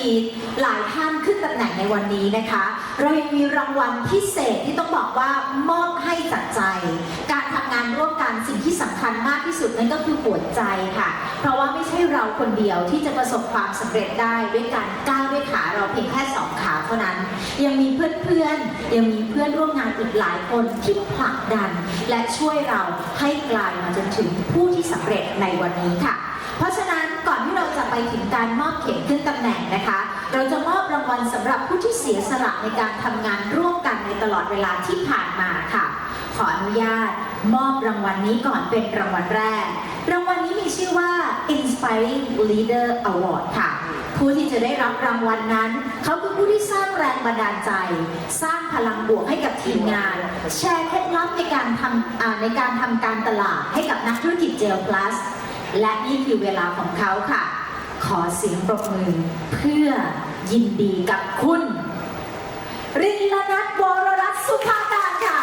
มีหลายท่านขึ้นตำแหน่งในวันนี้นะคะ เรายังมีรางวัลพิเศษที่ต้องบอกว่ามอบให้จากใจ การทำงานร่วมกันสิ่งที่สำคัญมากที่สุดนั่นก็คือหัวใจค่ะ เพราะว่าไม่ใช่เราคนเดียวที่จะประสบความสำเร็จได้ด้วยการก้าวด้วยขาเราเพียงแค่สองขาเท่านั้น ยังมีเพื่อนๆยังมีเพื่อนร่วมงานอีกหลายคนที่ผลักดัน และช่วยเราให้กลายมาจนถึงผู้ที่สำเร็จในวันนี้ค่ะ เพราะฉะนั้นก่อนที่เราจะไปถึงการมอบเข็มขึ้นตำแหน่งนะคะ เราจะมอบรางวัลสำหรับผู้ที่เสียสละในการทำงานร่วมกันในตลอดเวลาที่ผ่านมาค่ะ ขออนุญาต มอบรางวัลนี้ก่อนเป็นรางวัลแรก รางวัลนี้มีชื่อว่า Inspiring Leader Award ค่ะ ผู้ที่จะได้รับรางวัลนั้น เขาคือผู้ที่สร้างแรงบันดาลใจ สร้างพลังบวกให้กับทีมงาน แชร์เคล็ดลับในการทำในการทำการตลาดให้กับนักธุรกิจเจลพลัส และนี่คือเวลาของเขาค่ะ ขอเสียงปรบมือเพื่อยินดีกับคุณ รินลนัทวรรัตน์สุภาการค่ะ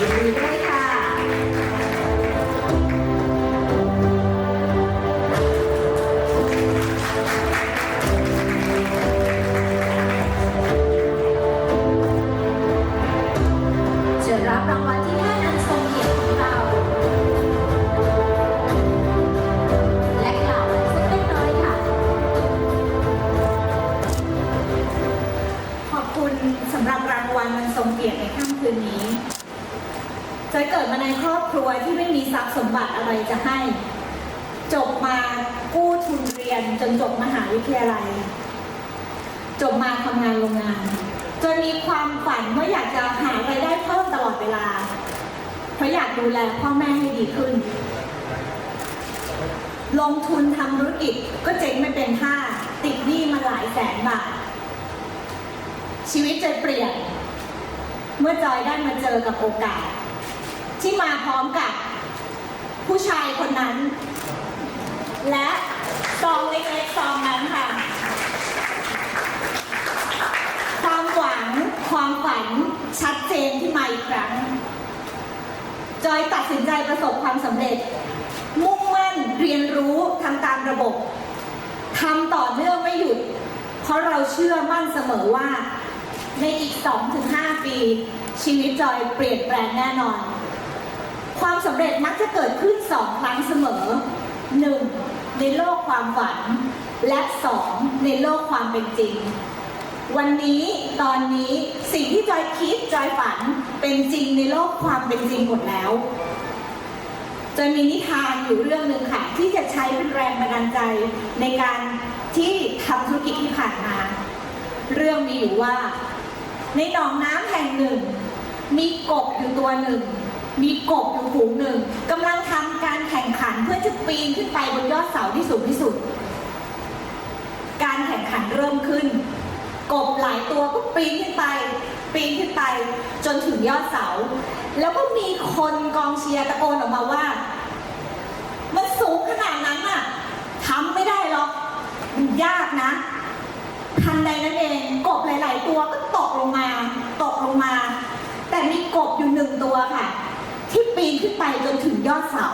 ยินดีด้วย จบมาทำงานโรงงาน จนมีความฝันว่าอยากจะหารายได้เพิ่มตลอดเวลา เพราะอยากดูแลพ่อแม่ให้ดีขึ้น ลงทุนทำธุรกิจก็เจ๊งไม่เป็นท่า ติดหนี้มาหลายแสนบาท ชีวิตจะเปลี่ยน เมื่อจอยได้มาเจอกับโอกาส ที่มาพร้อมกับผู้ชายคนนั้น และซองเล็กๆซองนั้นค่ะ ความหวังความฝันชัดเจนที่มาอีก ครั้ง จอยตัดสินใจประสบความสำเร็จ มุ่งมั่นเรียนรู้ทำตามระบบทำต่อเนื่องไม่หยุด เพราะเราเชื่อมั่นเสมอว่า ในอีก 2-5 ปี ชีวิตจอยเปลี่ยนแปลงแน่นอน ความสำเร็จมักจะเกิดขึ้นสองครั้งเสมอ 1. ในโลกความฝัน และ 2. ในโลกความเป็นจริง วันนี้ตอนนี้สิ่งที่จอยคิดจอยฝันเป็นจริงในโลกความเป็นจริงหมดแล้วจะมีนิทานอยู่เรื่องหนึ่งค่ะ ที่จะใช้เป็นแรงบันดาลใจในการที่ทำธุรกิจที่ผ่านมา เรื่องมีอยู่ว่า ในหนองน้ำแห่งหนึ่ง มีกบอยู่ตัวหนึ่ง มีกบอยู่ฝูงหนึ่งกำลังทำการแข่งขันเพื่อจะปีนขึ้นไปบนยอดเสาที่สูงที่สุด การแข่งขันเริ่ม ตัวก็ปีนขึ้นไป ปีนขึ้นไป จนถึงยอดเสา แล้วก็มีคนกองเชียร์ตะโกนออกมาว่า มันสูงขนาดนั้นน่ะทำไม่ได้หรอกมันยากนะทันใดนั้นเองกบหลาย ๆ ตัวก็ตกลงมา ตกลงมา แต่มีกบอยู่หนึ่งตัวค่ะ ที่ปีนขึ้นไปจนถึงยอดเสา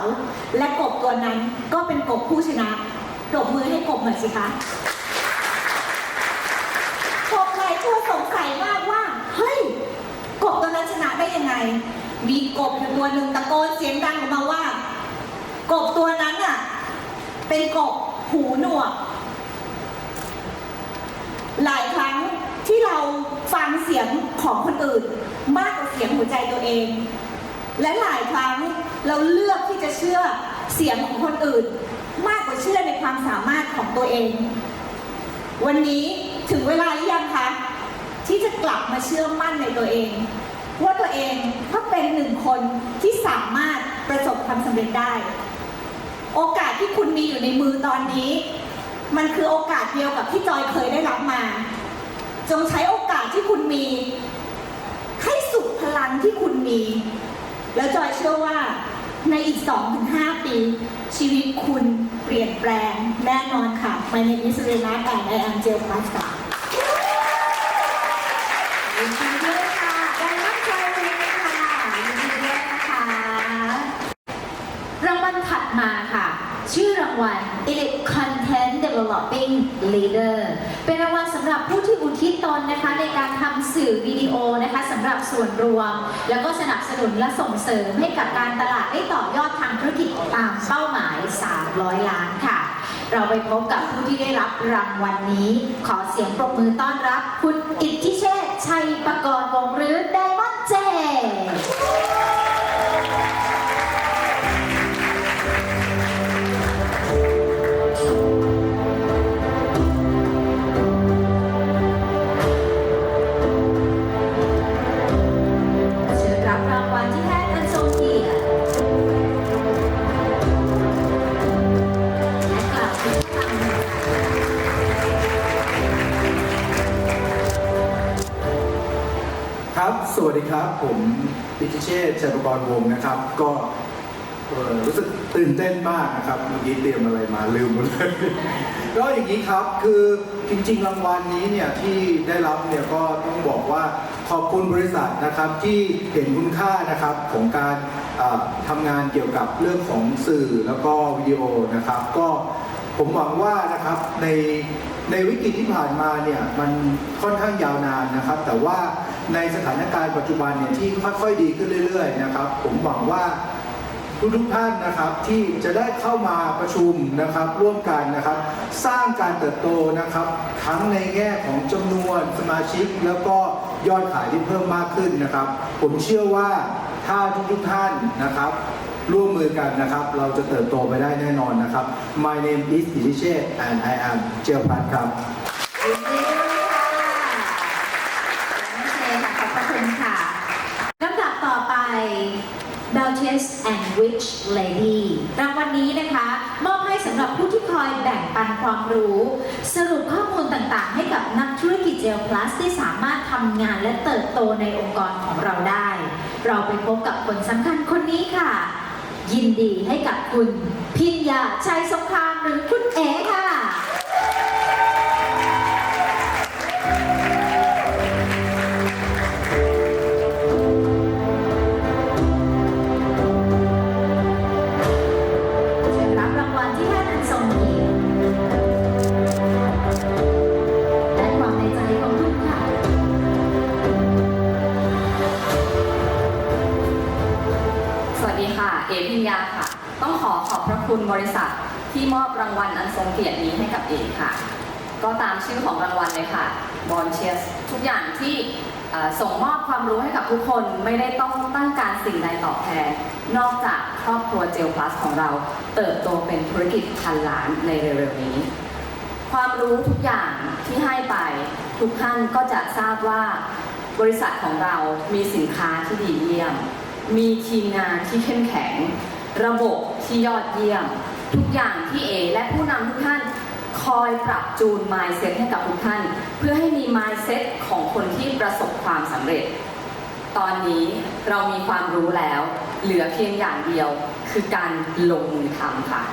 และกบตัวนั้นก็เป็นกบผู้ชนะปรบมือให้กบหน่อยสิคะ กบหลายตัวสงสัยมากว่า เฮ้ย กบตัวนั้นชนะได้ยังไง มีกบอยู่ตัวหนึ่งตะโกนเสียงดังออกมาว่า กบตัวนั้นน่ะ เป็นกบหูหนวก หลายครั้งที่เราฟังเสียงของคนอื่น มากกว่าเสียงหัวใจตัวเอง และหลายครั้งเราเลือกที่จะเชื่อเสียงของคนอื่น มากกว่าเชื่อในความสามารถของตัวเอง วันนี้ถึงเวลาหรือยังคะที่จะกลับมาเชื่อมั่นในตัวเอง ว่าตัวเองก็เป็นหนึ่งคนที่สามารถประสบความสำเร็จได้ โอกาสที่คุณมีอยู่ในมือตอนนี้ มันคือโอกาสเดียวกับที่จอยเคยได้รับมา จงใช้โอกาสที่คุณมี ให้สุดพลังที่คุณมี แล้วจอยเชื่อว่าในอีก 2-5 ปี ชีวิตคุณเปลี่ยนแปลงแน่นอนค่ะ My name is Rena and I am Jill Pasta Leader เป็นรางวัลสำหรับผู้ที่อุทิศตนนะคะในการทำสื่อวิดีโอนะคะสำหรับส่วนรวม แล้วก็สนับสนุนและส่งเสริมให้กับการตลาดได้ต่อยอดทางธุรกิจตามเป้าหมาย 300 ล้านค่ะ เราไปพบกับผู้ที่ได้รับรางวัลนนี้ ขอเสียงปรบมือต้อนรับ คุณอิทธิเชษชัยประกรณ์วงรื้อไดมอนเจ สวัสดีครับ ผมพิชิเชษชัยประกรณ์วงศ์นะครับ ก็เอ่อรู้สึกตื่นเต้นมากนะครับ เมื่อกี้เตรียมอะไรมาลืมหมดเลย ก็อย่างนี้ครับ คือจริงๆรางวัลนี้เนี่ยที่ได้รับเนี่ยก็ต้องบอกว่าขอบคุณบริษัทนะครับที่เห็นคุณค่านะครับของการเอ่อทำงานเกี่ยวกับเรื่องของสื่อแล้วก็วิดีโอนะครับ ก็ผมหวังว่านะครับในในวิกฤตที่ผ่านมาเนี่ยมันค่อนข้างยาวนานนะครับ แต่ว่า ในสถานการณ์ปัจจุบันเนี่ยที่ค่อยๆดีขึ้นเรื่อยๆนะครับ ผมหวังว่าทุกทุกๆท่านนะครับที่จะได้เข้ามาประชุมนะครับร่วมกันนะครับ สร้างการเติบโตนะครับ ทั้งในแง่ของจำนวนสมาชิก แล้วก็ยอดขายที่เพิ่มมากขึ้นนะครับ ผมเชื่อว่าถ้าทุกทุกๆท่านนะครับ ร่วมมือกันนะครับ เราจะเติบโตไปได้แน่นอนนะครับ My name is i t i s h e and I am เจียวพัทครับ ยินดีด้วยค่ะน้องเชค่ะ ขอบพระคุณค่ะลำดับต่อไป Belches Rich Lady รางวัลนี้นะคะ มอบให้สำหรับผู้ที่คอยแบ่งปันความรู้ สรุปข้อมูลต่างๆ ให้กับนักธุรกิจเจลพลัสที่สามารถทำงานและเติบโตในองค์กรของเราได้ เราไปพบกับคนสำคัญคนนี้ค่ะ ยินดีให้กับคุณพิญญาชัยสงครามหรือคุณเอ๋ค่ะ ก็ตามชื่อของรางวัลเลยค่ะบอลเชียสทุกอย่างที่ส่งมอบความรู้ให้กับทุกคนไม่ได้ต้องตั้งการสิ่งใดตอบแทน นอกจากครอบครัวเจลพลัสของเราเติบโตเป็นธุรกิจพันล้านในเร็วๆนี้ ความรู้ทุกอย่างที่ให้ไปทุกท่านก็จะทราบว่าบริษัทของเรามีสินค้าที่ดีเยี่ยม มีทีมงานที่เข้มแข็ง ระบบที่ยอดเยี่ยม ทุกอย่างที่เอและผู้นำทุกท่าน คอยปรับจูน mindset ให้กับทุกท่าน เพื่อให้มี mindset ของคนที่ประสบความสำเร็จ ตอนนี้เรามีความรู้แล้ว เหลือเพียงอย่างเดียวคือการลงมือทำค่ะ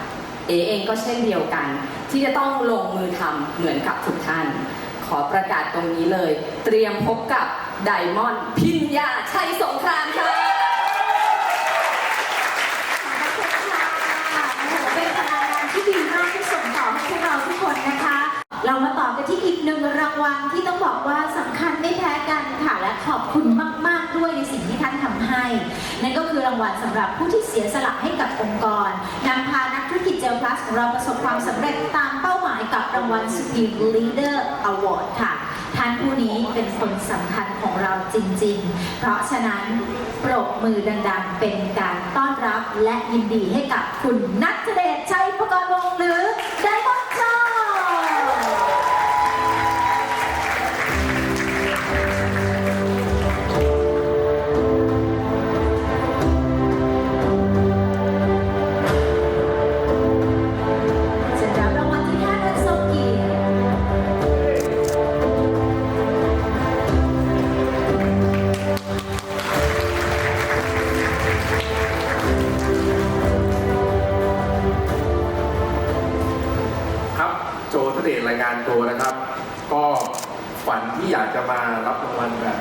เอเองก็เช่นเดียวกัน ที่จะต้องลงมือทำเหมือนกับทุกท่าน ขอประกาศตรงนี้เลย เตรียมพบกับไดมอนด์พิญญาชัยสงครามค่ะ ขอบคุณค่ะโอ้โหเป็นพลังงานที่ดีมากที่ส่งต่อให้พวกเราทุกคนนะคะ เรามาต่อ กันที่อีกหนึ่งรางวัลที่ต้องบอกว่าสำคัญไม่แพ้กันค่ะ และขอบคุณมาก ๆ ด้วยในสิ่งที่ท่านทำให้ นั่นก็คือรางวัลสำหรับผู้ที่เสียสละให้กับองค์กรนำพานักธุรกิจเจลพลัสของเราประสบความสำเร็จตามเป้าหมายกับรางวัล Speed Leader Award ค่ะท่านผู้นี้เป็นคนสำคัญของเราจริง ๆ เพราะฉะนั้นปรบมือดัง ๆ เป็นการต้อนรับและยินดีให้กับคุณนัทเดชชัยประกรณ์วงศ์หรือ โจทเดชรายงานตัวนะครับ ก็ฝันที่อยากจะมารับรางวัลแบบ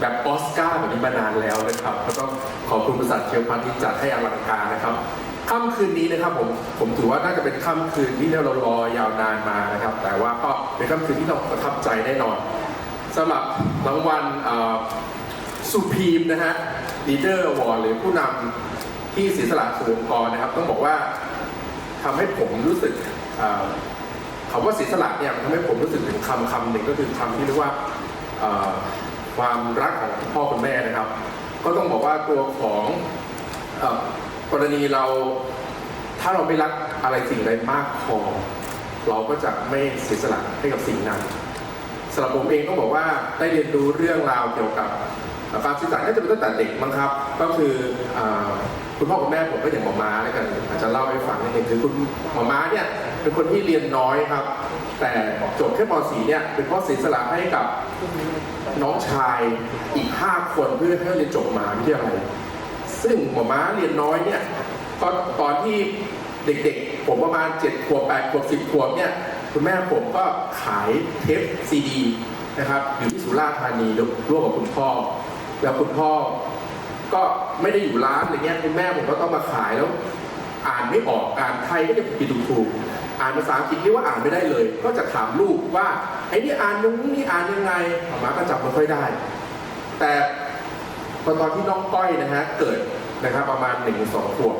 แบบออสการ์แบบนี้มานานแล้วนะครับก็ต้องขอบคุณบริษัทเชียวพันธ์ที่จัดให้อลังการนะครับค่ำคืนนี้นะครับผมผมถือว่าน่าจะเป็นค่ำคืนที่เรารอยาวนานมานะครับ แต่ว่าก็เป็นค่ำคืนที่เราประทับใจแน่นอนสำหรับรางวัลสุพีมนะฮะ Leader Award หรือผู้นำที่เสียสละสู่องค์กรนะครับ ต้องบอกว่าทำให้ผมรู้สึก คำว่าเสียสละเนี่ยมันทำให้ผมรู้สึกถึงคำคำหนึ่งก็คือคำที่เรียกว่าความรักของพ่อคุณแม่นะครับ ก็ต้องบอกว่าตัวของอกรณีเราถ้าเราไม่รักอะไรสิ่งใดมากพอเราก็จะไม่เสียสละให้กับสิ่งนั้นสำหรับผมเองต้องบอกว่าได้เรียนรู้เรื่องราวเกี่ยวกับเอ่อการสื่อสารน่าจะเป็นตั้งแต่เด็กมั้งครับ ก็คืออคุณพ่อคุณแม่ผมก็อย่างหมอม้าแล้วกันอาจจะเล่าให้ฟังนิดนึงคือคุณหมอม้าเนี่ย เป็นคนที่เรียนน้อยครับ แต่จบแค่ป .4 เนี่ยเป็นพ่อเสียสละให้กับน้องชายอีก 5 คนเพื่อให้เรียนจบมหาวิทยาลัยซึ่งหมอม้าเรียนน้อยเนี่ยตอนตอนที่เด็กๆ ผมประมาณ7ขวบ8ขวบ10ขวบเนี่ยคุณแม่ผมก็ขายเทปซีดีนะครับอยู่ที่สุราษฎร์ธานีร่วมกับคุณพ่อ แล้วคุณพ่อก็ไม่ได้อยู่ร้านอะไรเงี้ยคุณแม่ผมก็ต้องมาขายแล้ว อ่านไม่ออกอ่านไทยก็จะผิดถูก อ่านภาษาอังกฤษเรียกว่าอ่านไม่ได้เลย ก็จะถามลูกว่าไอ้นี่อ่านยังนี่อ่านยังไงหมมาก็จับไม่ค่อยได้ แต่พอตอนที่น้องก้อยนะฮะเกิดนะครับประมาณ1นสองขวบ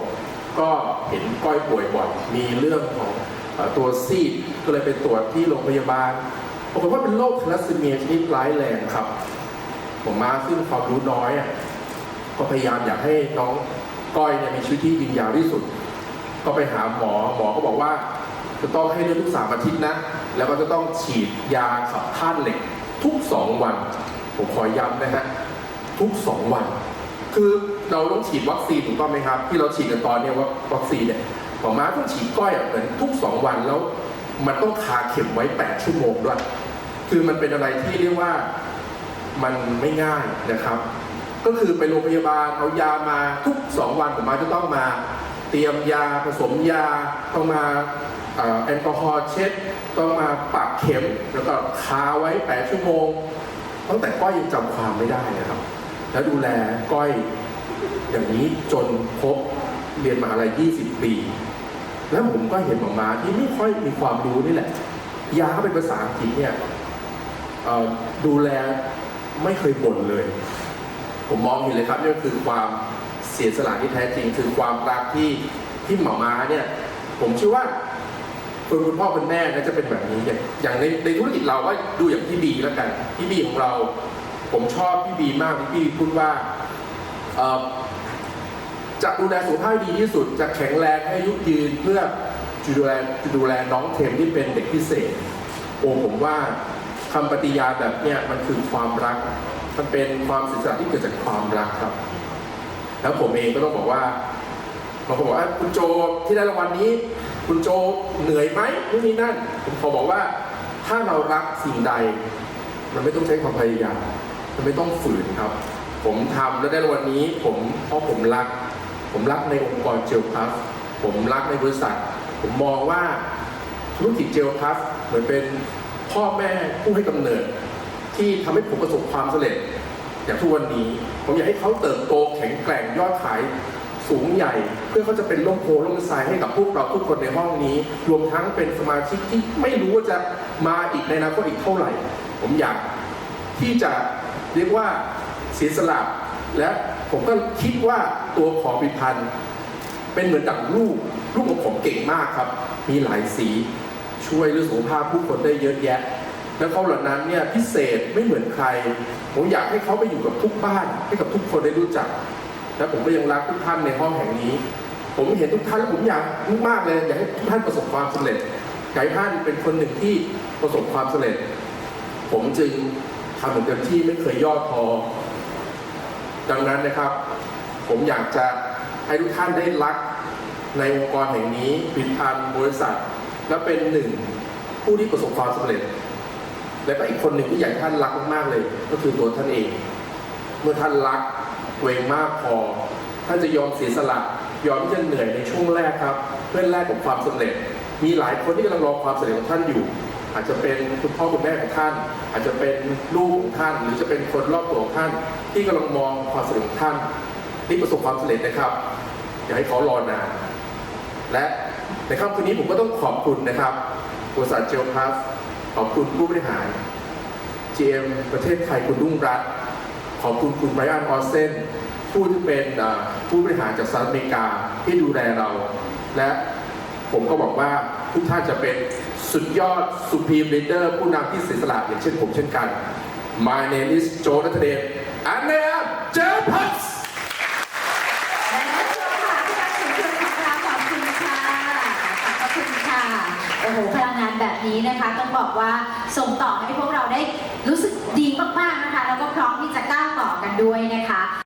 ก็เห็นก้อยป่วยบ่อยมีเรื่องของตัวซีดก็เลยไปตรวจที่โรงพยาบาลปรากฏว่าเป็นโรคทาลัสซีเมียชนิดร้ายแรงครับ ผมมาซึ่งความรู้น้อยอะก็พยายามอยากให้น้องก้อยเนี่ยมีชีวิตที่ยืนยาวที่สุด ก็ไปหาหมอหมอก็บอกว่า จะต้องให้เลือดทุกสามอาทิตย์นะ แล้วก็จะต้องฉีดยาขับธาตุเหล็กทุกสองวัน ผมขอย้ำนะฮะทุกสองวัน คือเราต้องฉีดวัคซีนถูกต้องไหมครับ ที่เราฉีดกันตอนนี้ว่าวัคซีนเนี่ยหมอม้าต้องฉีดก้อยเหมือนทุกสองวันแล้วมันต้องคาเข็มไว้แปดชั่วโมงด้วย คือมันเป็นอะไรที่เรียกว่ามันไม่ง่ายนะครับ ก็คือไปโรงพยาบาลเอายามาทุกสองวันผมมาจะต้องมา เตรียมยาผสมยาต้องมา แอลกอฮอล์เช็ดต้องมาปักเข็ม แล้วก็คาไว้แปดชั่วโมงตั้งแต่ก้อยยังจำความไม่ได้นะครับ แล้วดูแลก้อยอย่างนี้จนครบเรียนมหาลัย20 ปี แล้วผมก็เห็นหมอมาที่ไม่ค่อยมีความรู้นี่แหละ ยาเป็นภาษาอังกฤษเนี่ยดูแลไม่เคยบ่นเลย ผมมองเห็นเลยครับนี่คือความเสียสละที่แท้จริง คือความรักที่ที่หมอมาเนี่ย ผมเชื่อว่า คนคุณพ่อคุณแม่น่าจะเป็นแบบนี้อย่างอย่างในในธุรกิจเราก็ดูอย่างพี่บีแล้วกันพี่บีของเรา ผมชอบพี่บีมากพี่บีพูดว่าจะดูแลสุขภาพดีที่สุดจะแข็งแรงให้ยุยืนเพื่อจะดูแลจะดูแลน้องเทมที่เป็นเด็กพิเศษโอ้ผมว่าคำปฏิญาณแบบเนี้ยมันคือความรัก มันเป็นความศิษย์ที่เกิดจากความรักครับ แล้วผมเองก็ต้องบอกว่าบางคนบอกว่าคุณโจที่ได้รางวัลนี้ คุณโจเหนื่อยไหมนู่นนี่นั่น ผมขอบอกว่าถ้าเรารักสิ่งใด มันไม่ต้องใช้ความพยายาม มันไม่ต้องฝืนครับ ผมทำแล้วได้วัลนี้ ผมเพราะผมรัก ผมรักในองค์กรเจลพัสผมรักในบริษัท ผมมองว่าธุรกิจเจลพัสเหมือนเป็นพ่อแม่ผู้ให้กำเนิด ที่ทำให้ผมประสบความสำเร็จอย่างทุกวันนี้ ผมอยากให้เขาเติบโตแข็งแกร่งยอดขาย สูงใหญ่ เพื่อเขาจะเป็นร่มโพล่มไทรให้กับพวกเราทุกคนในห้องนี้ รวมทั้งเป็นสมาชิกที่ไม่รู้ว่าจะมาอีกในอนาคตอีกเท่าไหร่ ผมอยากที่จะเรียกว่าเสียสละและผมก็คิดว่าตัวของผลิตภัณฑ์เป็นเหมือนดั่งลูกลูกของผมเก่งมากครับ มีหลายสีช่วยเรื่องสุขภาพผู้คนได้เยอะแยะ แล้วเขาเหล่านั้นเนี่ยพิเศษไม่เหมือนใคร ผมอยากให้เขาไปอยู่กับทุกบ้านให้กับทุกคนได้รู้จัก และผมก็ยังรักทุกท่านในห้องแห่งนี้ ผมเห็นทุกท่านแล้วผมอยากมากเลยอยากให้ทุกท่านประสบความสำเร็จอยากให้ท่านเป็นคนหนึ่งที่ประสบความสำเร็จ ผมจึงทำเหมือนเต็มที่ไม่เคยย่อท้อดังนั้นนะครับ ผมอยากจะให้ทุกท่านได้รักในองค์กรแห่งนี้ผลิตภัณฑ์บริษัท และเป็นหนึ่งผู้ที่ประสบความสำเร็จ และก็อีกคนหนึ่งที่อยากให้ท่านรักมากๆเลย ก็คือตัวท่านเอง เมื่อท่านรัก ตัวเองมากพอ ท่านจะยอมเสียสละ ยอมที่จะเหนื่อยในช่วงแรกครับ เพื่อแลกกับความสำเร็จ มีหลายคนที่กำลังรอความสำเร็จของท่านอยู่ อาจจะเป็นคุณพ่อคุณแม่ของท่าน อาจจะเป็นลูกของท่าน หรือจะเป็นคนรอบตัวของท่าน ที่กำลังมองความสำเร็จของท่าน ที่ประสบความสำเร็จนะครับ อย่าให้เขารอนานและในค่ำคืนนี้ผมก็ต้องขอบคุณนะครับบริษัทเจลพลัสขอบคุณผู้บริหาร GM ประเทศไทยคุณรุ่งรัตน์ ขอบคุณคุณไบรอันออสเซนผู้ที่เป็นผู้บริหารจากสหรัฐอเมริกาที่ดูแลเรา และผมก็บอกว่าทุกท่านจะเป็นสุดยอด Supreme Leader ผู้นำที่เสียสละอย่างเช่นผมเช่นกัน My name is Joe n a t h a n e and I am Joe Potts และนั่นคือค่ะทุการถึงคืนของเราขอบคุณค่ะขอบคุณค่ะโอ้โหพลังงานแบบนี้นะคะ ต้องบอกว่าส่งต่อให้พวกเราได้รู้สึกดีมากๆนะคะ แล้วก็พร้อมที่จะก้าว ด้วยนะคะ